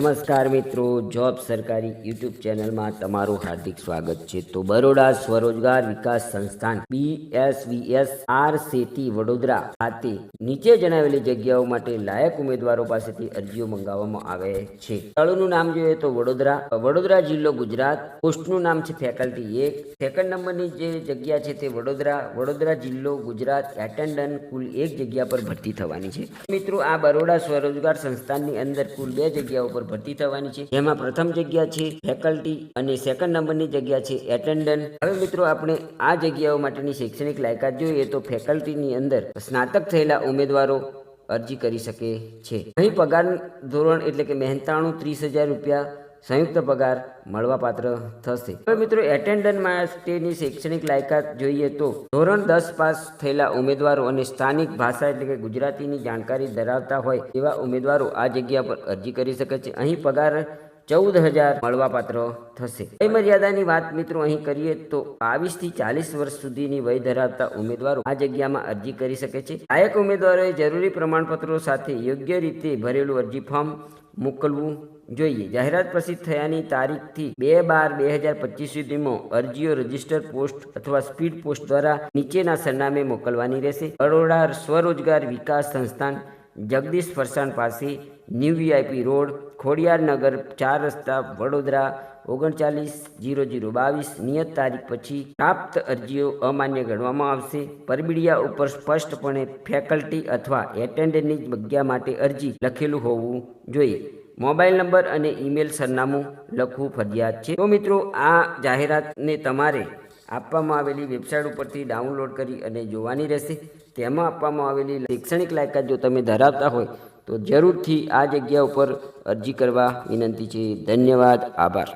નમસ્કાર મિત્રો, જોબ સરકારી યુટ્યુબ ચેનલમાં તમારું હાર્દિક સ્વાગત છે. તો બરોડા સ્વરોજગાર વિકાસ સંસ્થાન બીએસવીએસ આર સેટી વડોદરા ખાતે નીચે જણાવેલી જગ્યાઓ માટે લાયક ઉમેદવારો પાસેથી અરજીઓ મંગાવવામાં આવે છે. સ્થળોનું નામ જોઈએ તો વડોદરા. વડોદરા જિલ્લો ગુજરાત. પોસ્ટનું નામ છે ફેકલ્ટી એક. સેકન્ડ નંબરની જે જગ્યા છે તે વડોદરા. વડોદરા જિલ્લો ગુજરાત. એટેન્ડન્ટ કુલ એક જગ્યા પર ભરતી થવાની છે. મિત્રો, આ બરોડા સ્વરોજગાર સંસ્થાનની અંદર કુલ બે જગ્યાઓ પર ભરતી થવાની છે. જેમાં પ્રથમ જગ્યા છે ફેકલ્ટી અને સેકન્ડ નંબરની જગ્યા છે એટેન્ડન્ટ હવે મિત્રો આપણે આ જગ્યાઓ માટેની શૈક્ષણિક લાયકાત જોઈએ તો ફેકલ્ટીની અંદર સ્નાતક થયેલા ઉમેદવારો અરજી કરી શકે છે. અહીં પગાર ધોરણ એટલે કે મહેનતાણું ત્રીસ હજાર રૂપિયા સંયુક્ત પગાર મળવાપાત્ર થશે. હવે મિત્રો એટેન્ડન્ટ માટેની શૈક્ષણિક લાયકાત જોઈએ તો ધોરણ દસ પાસ થયેલા ઉમેદવારો અને સ્થાનિક ભાષા એટલે કે ગુજરાતીની જાણકારી ધરાવતા હોય એવા ઉમેદવારો આ જગ્યા પર અરજી કરી શકે છે. અહીં પગાર ચૌદ હજાર મળવાપાત્ર થશે. વય મર્યાદાની વાત મિત્રો અહીં કરીએ તો બાવીસથી ચાલીસ વર્ષ સુધીની વય ધરાવતા ઉમેદવારો આ જગ્યામાં અરજી કરી શકે છે. લાયક ઉમેદવારોએ જરૂરી પ્રમાણપત્રો સાથે યોગ્ય રીતે ભરેલું અરજી ફોર્મ મોકલવું જોઈએ. જાહેરાત પ્રસિદ્ધ થયાની તારીખથી બે બાર બે હજાર પચીસ સુધીમાં અરજીઓ રજિસ્ટર પોસ્ટ અથવા સ્પીડ પોસ્ટ દ્વારા નીચેના સરનામે મોકલવાની રહેશે. બરોડા સ્વરોજગાર વિકાસ સંસ્થાન જગદીશ ફરસાણ પાસે ન્યૂ વીઆઈપી રોડ ખોડિયાર નગર ચાર રસ્તા વડોદરા ઓગણચાલીસ જીરો જીરો બાવીસ નિયત તારીખ પછી પ્રાપ્ત અરજીઓ અમાન્ય ગણવામાં આવશે. પરબીડિયા ઉપર સ્પષ્ટપણે ફેકલ્ટી અથવા એટેન્ડન્ટની જગ્યા માટે અરજી લખેલું હોવું જોઈએ. મોબાઈલ નંબર અને ઈમેલ સરનામું લખવું ફરજિયાત છે. તો મિત્રો, આ જાહેરાતને તમારે આપવામાં આવેલી વેબસાઇટ ઉપરથી ડાઉનલોડ કરી અને જોવાની રહેશે. તેમાં આપવામાં આવેલી શૈક્ષણિક લાયકાત જો તમે ધરાવતા હોય તો જરૂરથી આ જગ્યા ઉપર અરજી કરવા વિનંતી છે. ધન્યવાદ. આભાર.